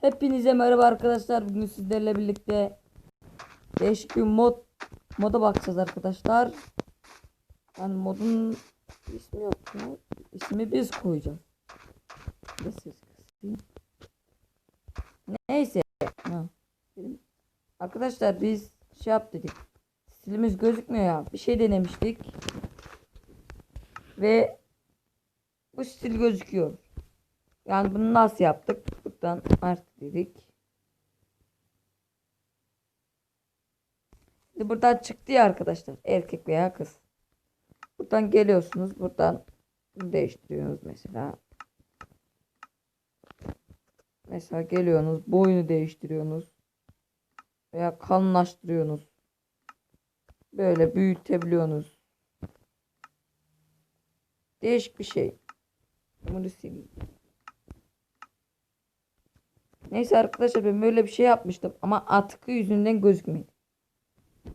Hepinize merhaba arkadaşlar. Bugün sizlerle birlikte değişik bir mod moda bakacağız arkadaşlar. Yani modun ismi yok mu? İsmi biz koyacağız. Neyse. Ha. Arkadaşlar biz şey yap dedik. Stilimiz gözükmüyor ya. Bir şey denemiştik. Ve bu stil gözüküyor. Yani bunu nasıl yaptık? Buradan artı dedik. Şimdi buradan çıktı ya arkadaşlar. Erkek veya kız. Buradan geliyorsunuz. Buradan değiştiriyorsunuz mesela. Mesela geliyorsunuz. Boyunu değiştiriyorsunuz. Veya kalınlaştırıyorsunuz. Böyle büyütebiliyorsunuz. Değişik bir şey. Bunu sileyim. Neyse arkadaşlar ben böyle bir şey yapmıştım ama atkı yüzünden gözükmedi.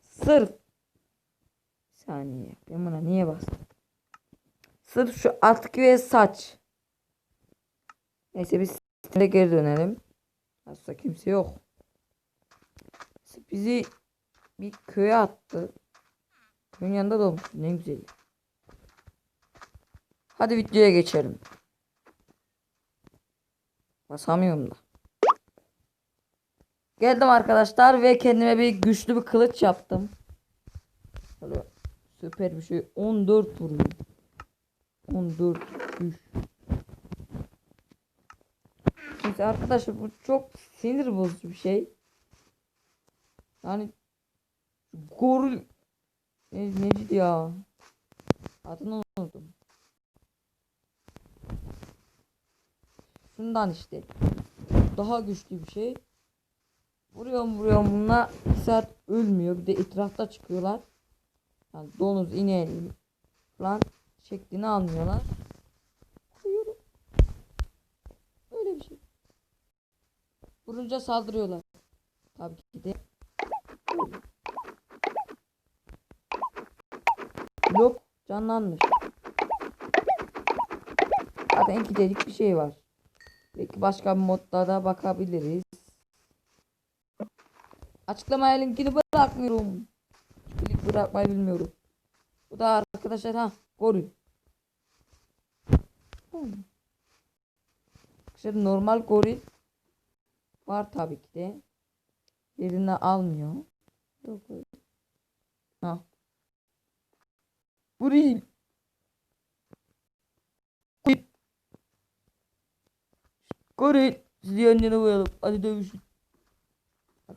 Sırf bir saniye ben buna niye bastım? Sırf şu atkı ve saç. Neyse biz siteye geri dönelim. Aslında kimse yok. Bizi bir köye attı. Köyün yanında da olmuş. Ne güzel. Hadi videoya geçelim. Basamıyorum da. Geldim arkadaşlar ve kendime bir güçlü bir kılıç yaptım. Böyle süper bir şey. 14 vuruyor. 14 güç. Neyse arkadaşlar bu çok sinir bozucu bir şey. Yani goril ne, neydi ya? Adını unuttum. Şundan işte. Daha güçlü bir şey. Vuruyorum vuruyorum bununla 2 saat ölmüyor. Bir de etrafta çıkıyorlar. Yani donuz ineğin falan şeklini almıyorlar. Vuruyorum. Öyle bir şey. Vurunca saldırıyorlar. Tabii ki de. Blok canlanmış. Zaten iki dedik bir şey var. Belki başka bir modda da bakabiliriz. Açıklamaya linkini bırakmıyorum. Link bırakmayı bilmiyorum. Bu da arkadaşlar ha goril. Hmm. Arkadaşlar normal goril var tabii ki de. Yerine almıyor. Yok öyle. Ha. Goril. Goril. Sizi yan yana koyalım. Hadi dövüşün.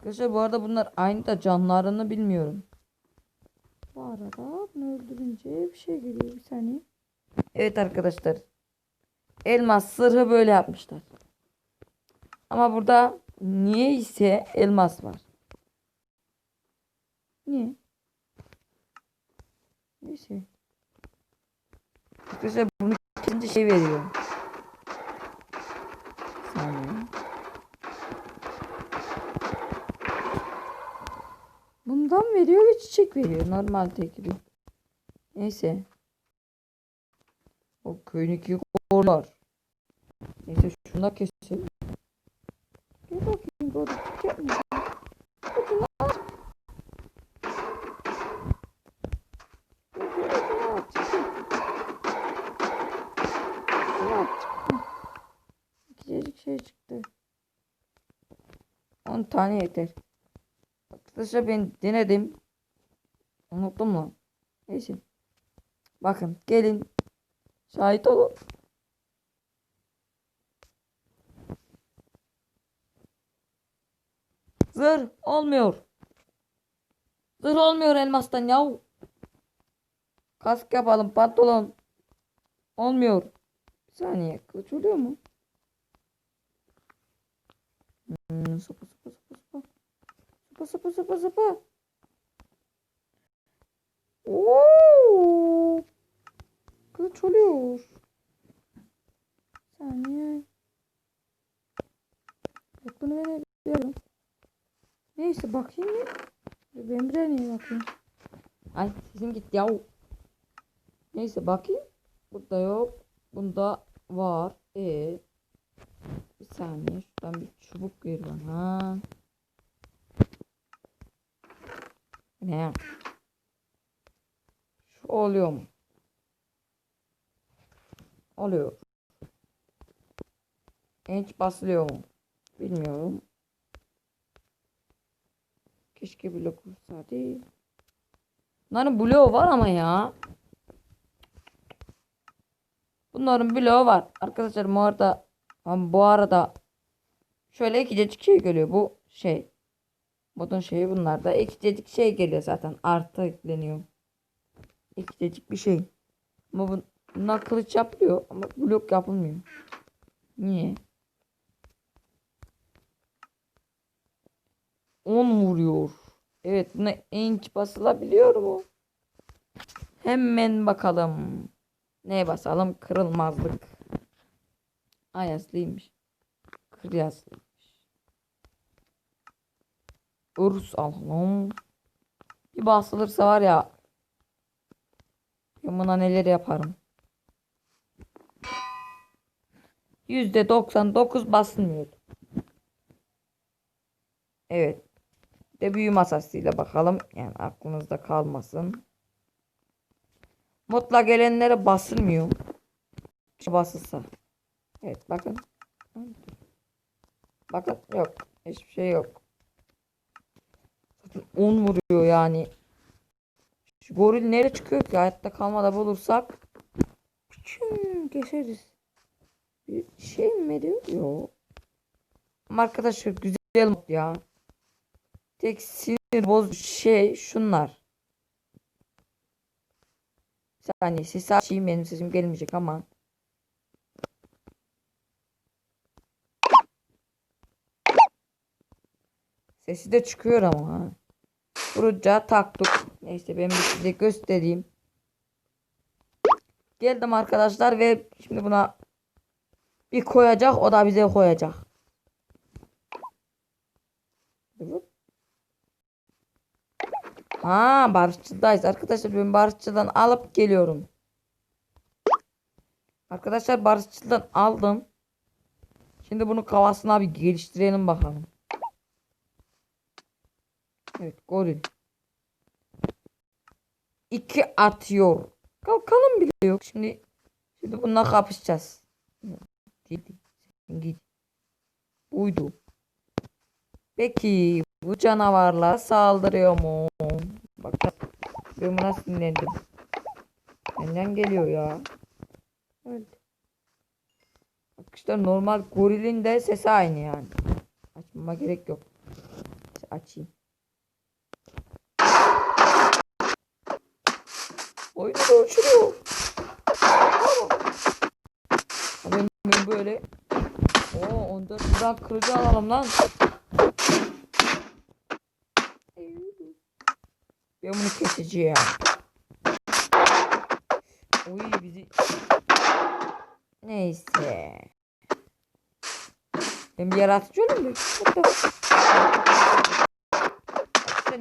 Arkadaşlar bu arada bunlar aynı da canlarını bilmiyorum. Bu arada bunu öldürünce bir şey geliyor bir saniye. Evet arkadaşlar. Elmas sırrı böyle yapmışlar. Ama burada niye ise elmas var. Niye? Neyse. Arkadaşlar bunu ikinci şey veriyor. Saniye. Bundan veriyor ve çiçek veriyor. Normal tekli. Neyse. O köyün iki korlar. Neyse şunu da keselim. Gel bakayım doğru. Ucunu aç. İkicik şey çıktı. 10 tane yeter. Arkadaşlar ben denedim. Unuttum mu? Neyse. Bakın gelin. Şahit olun. Zırh olmuyor. Zırh olmuyor elmastan yav. Kask yapalım pantolon. Olmuyor. Bir saniye kılıç oluyor mu? Hmm, sopa sopa. Sopa sopa sopa sopa. Oo! Kılıç oluyor. Saniye. Bak bunu verebiliyorum. Neyse bakayım ya. Ben bir niye bakayım. Ay sesim gitti yav. Neyse bakayım. Burada yok. Bunda var. E. Bir saniye. Şuradan bir çubuk ver bana. Ne? Şu oluyor mu? Oluyor. Hiç basılıyor mu? Bilmiyorum. Keşke blok olsaydı. Bunların bloğu var ama ya. Bunların bloğu var. Arkadaşlar bu arada bu arada şöyle ikicecik şey geliyor. Bu şey. Modun şeyi bunlarda. İkicecik şey geliyor zaten. Artı ekleniyor. İkicecik bir şey. Ama bu, bunlar kılıç yapılıyor. Ama blok yapılmıyor. Niye? 10 vuruyor. Evet buna inç basılabiliyor mu? Hemen bakalım. Neye basalım? Kırılmazlık. Ayaslıymış. Kıryazlıymış. Urs alalım. Bir basılırsa var ya. Buna neler yaparım. %99 basılmıyor. Evet. Bir De büyü masasıyla bakalım. Yani aklınızda kalmasın. Modla gelenlere basılmıyor. Basılsa. Evet bakın. Bakın yok. Hiçbir şey yok. Zaten 10 vuruyor yani. Şu goril nereye çıkıyor ki? Hayatta kalmada bulursak. Küçüm, geçeriz. Bir şey mi veriyor? Yok. Arkadaşlar güzel mod ya. Tek sinir bozucu şey şunlar. Bir saniye ses açayım benim sesim gelmeyecek ama. Sesi de çıkıyor ama ha. Vuracağı taktık. Neyse ben size göstereyim. Geldim arkadaşlar ve şimdi buna bir koyacak o da bize koyacak. Ha barışçıdayız. Arkadaşlar ben barışçıdan alıp geliyorum. Arkadaşlar barışçıdan aldım. Şimdi bunu kafasına bir geliştirelim bakalım. Evet goril. İki atıyor. Kalkalım bile yok. Şimdi şimdi bununla kapışacağız. Gidi. Gidi. Buydu. Peki bu canavarlar saldırıyor mu? Bakın ben buna sinirlendim. Benden geliyor ya. Evet. Arkadaşlar normal gorilin de sesi aynı yani. Açmama gerek yok. Açayım. Oyunu uçuruyor. Ben, ben böyle Oo 14 buradan kılıcı alalım lan. Ben bunu keseceğim. Oy bizi Neyse. Ben bir yaratıcı olayım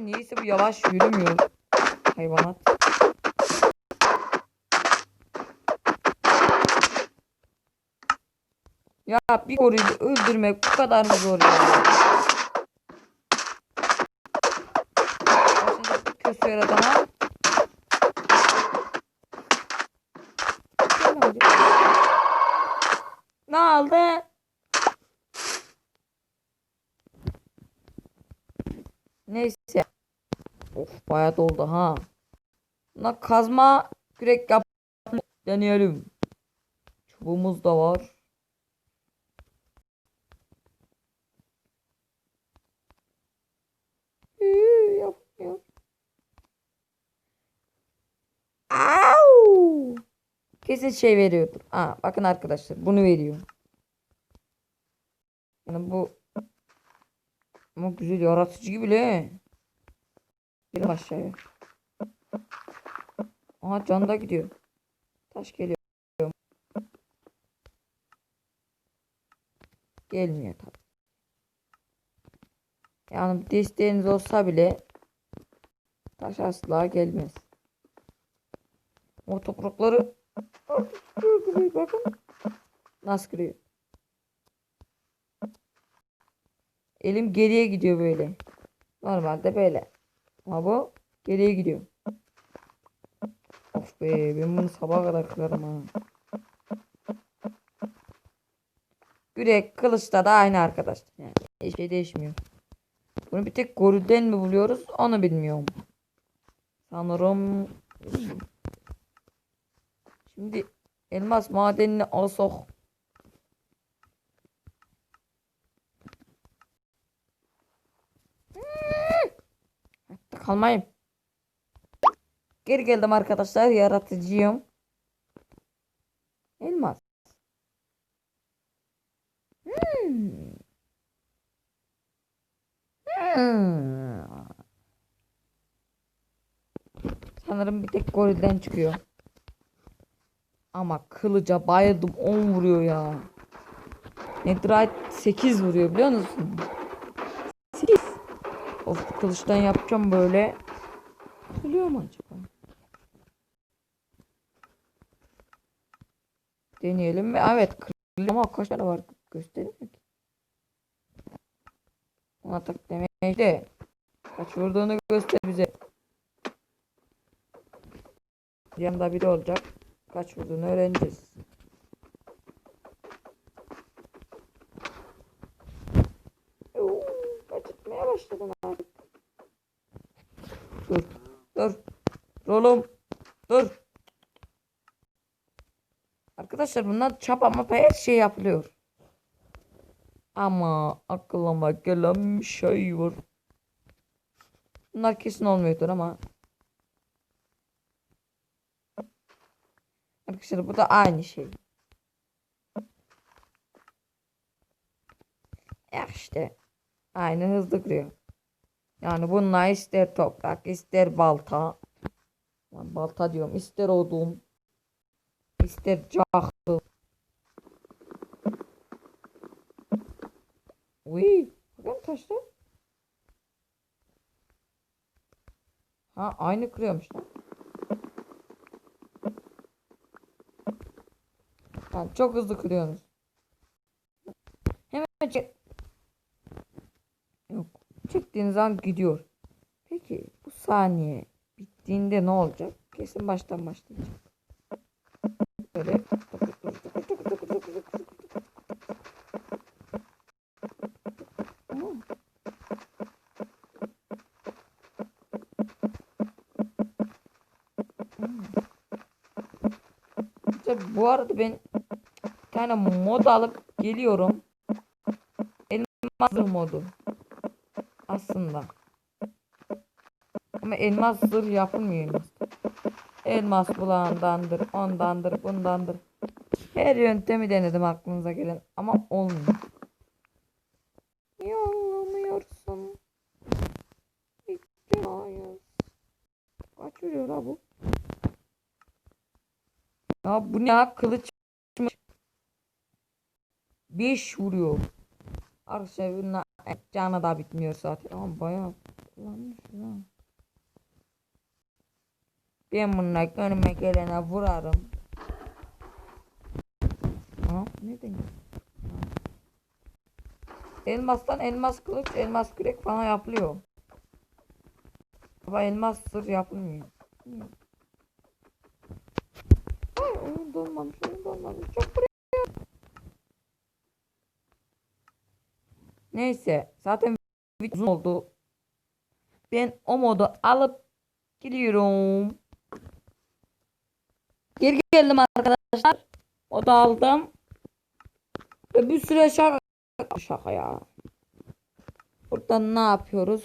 niyeyse bu yavaş yürümüyor. Hayvanat. Ya bir gorili öldürmek bu kadar mı zor ya? Kötü yaradana. Ne aldı? Neyse. Of bayağı doldu ha. Buna kazma kürek yap deneyelim. Çubuğumuz da var. Kesin şey veriyordur. Aa, bakın arkadaşlar bunu veriyor. Yani bu ama güzel yaratıcı gibi le. Gelin aşağıya. Aha can da gidiyor. Taş geliyor. Gelmiyor tabi. Yani desteğiniz olsa bile taş asla gelmez. O toprakları bakın nasıl kırıyor. Elim geriye gidiyor böyle. Normalde böyle. Ama bu geriye gidiyor. Of be ben bunu sabaha kadar kırarım ha. Yürek kılıçta da aynı arkadaşlar. Yani hiçbir şey değişmiyor. Bunu bir tek gorilden mi buluyoruz onu bilmiyorum. Sanırım Şimdi elmas madenini alsak Hatta kalmayayım. Geri geldim arkadaşlar. Yaratıcıyım. Elmas. Hmm. Hmm. Sanırım bir tek gorilden çıkıyor. Ama kılıca bayıldım 10 vuruyor ya. Netherite 8 vuruyor biliyor musun? 8. Of kılıçtan yapacağım böyle. Biliyor mu acaba? Deneyelim mi? Evet kırılıyor ama kaç tane var göstereyim mi? Ona tak demek de kaç vurduğunu göster bize. Yanında biri olacak. Kaç vurduğunu öğreneceğiz. Oo, Kaçırtmaya başladın artık. Dur. Dur. Rolum. Dur. Arkadaşlar bunlar çapa mapa her şey yapılıyor. Ama aklıma gelen bir şey var. Bunlar kesin olmuyordur ama. Arkadaşlar bu da aynı şey. Ya işte. Aynı hızlı kırıyor. Yani bunlar ister toprak ister balta. Lan balta diyorum ister odun. ister cahlı. Uy. Bakın taşlar. Ha aynı kırıyormuş lan. Yani çok hızlı kırıyorsunuz. Hemen çek. Yok. Çektiğiniz an gidiyor. Peki bu saniye bittiğinde ne olacak? Kesin baştan başlayacak. Böyle. Bu arada ben tane mod alıp geliyorum. Elmas modu. Aslında. Ama elmas zırh yapılmıyor elmas. Elmas bulağındandır, ondandır, bundandır. Her yöntemi denedim aklınıza gelen ama olmuyor. Niye anlamıyorsun? Hiç hayır. Kaç vuruyor la bu? Ya bu ne kılıç? 5 vuruyor. Arkadaşlar bununla canı da bitmiyor zaten ama bayağı kullanmış ya. Ben bununla önüme gelene vurarım. Ha, ne? Elmastan elmas kılıç, elmas kürek falan yapılıyor. Ama elmas sır yapılmıyor. Ay oyun donmamış, oyun donmamış. Çok buraya. Neyse, zaten uzun oldu. Ben o modu alıp gidiyorum. Geri geldim arkadaşlar. O da aldım. Ve bir süre şaka şaka ya. Buradan ne yapıyoruz?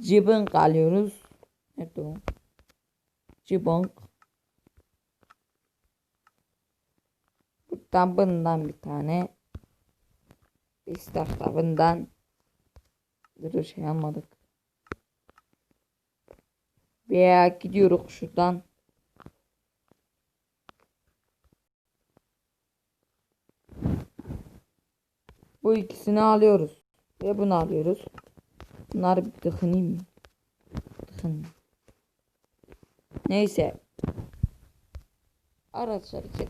Cibin alıyoruz. Nerede o? Cibin. Buradan bundan bir tane. İster da bundan. Dur şey almadık. Veya gidiyoruz şuradan. Bu ikisini alıyoruz. Ve bunu alıyoruz. Bunları bir tıkınayım mı? Tıkın. Neyse. Araçlar için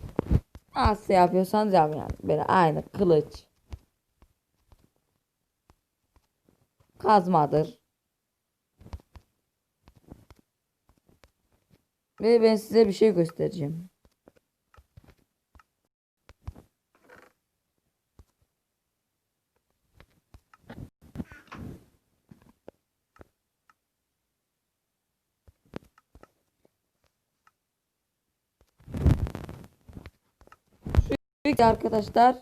nasıl yapıyorsanız yapın yani. Böyle aynı kılıç. Kazmadır. Ve ben size bir şey göstereceğim. Sürekli arkadaşlar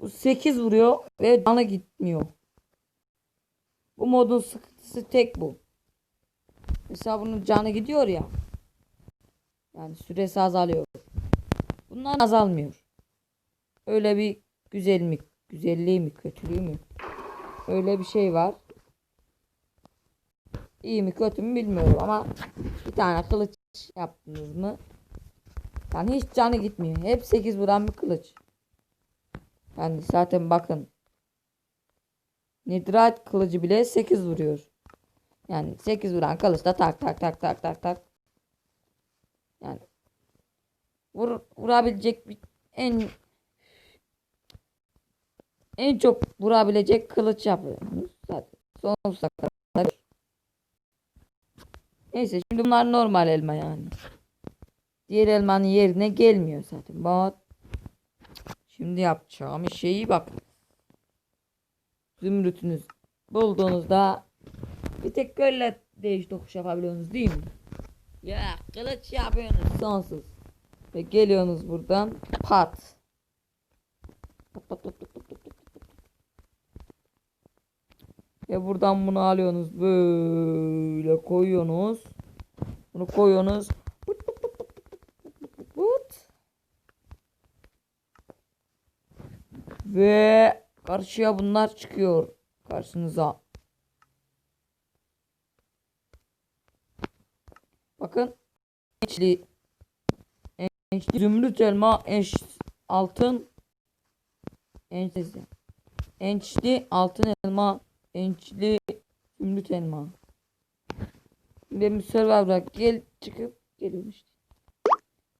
bu 8 vuruyor ve canı gitmiyor. Bu modun sıkıntısı tek bu. Mesela bunun canı gidiyor ya. Yani süresi azalıyor. Bundan azalmıyor. Öyle bir güzel mi, güzelliği mi, kötülüğü mü? Öyle bir şey var. İyi mi kötü mü bilmiyorum ama bir tane kılıç yaptınız mı? Yani hiç canı gitmiyor. Hep 8 vuran bir kılıç. Yani zaten bakın. Nidrat kılıcı bile 8 vuruyor. Yani 8 vuran kılıçta tak tak tak tak tak tak. Yani vur, vurabilecek bir en en çok vurabilecek kılıç yapıyorsunuz zaten. Sonsuza kadar. Neyse şimdi bunlar normal elma yani. Diğer elmanın yerine gelmiyor zaten. Bak. Şimdi yapacağım şeyi bak. Zümrütünüz bulduğunuzda bir tek böyle değiş tokuş yapabiliyorsunuz değil mi? Ya kılıç yapıyorsunuz sonsuz. Ve geliyorsunuz buradan pat. Pat, buradan bunu alıyorsunuz böyle koyuyorsunuz. Bunu koyuyorsunuz. Ve karşıya bunlar çıkıyor karşınıza. Bakın ençli ençli zümrüt elma enç altın ençli ençli altın elma ençli zümrüt elma. Benim Survivor'a gel çıkıp geliyorum işte.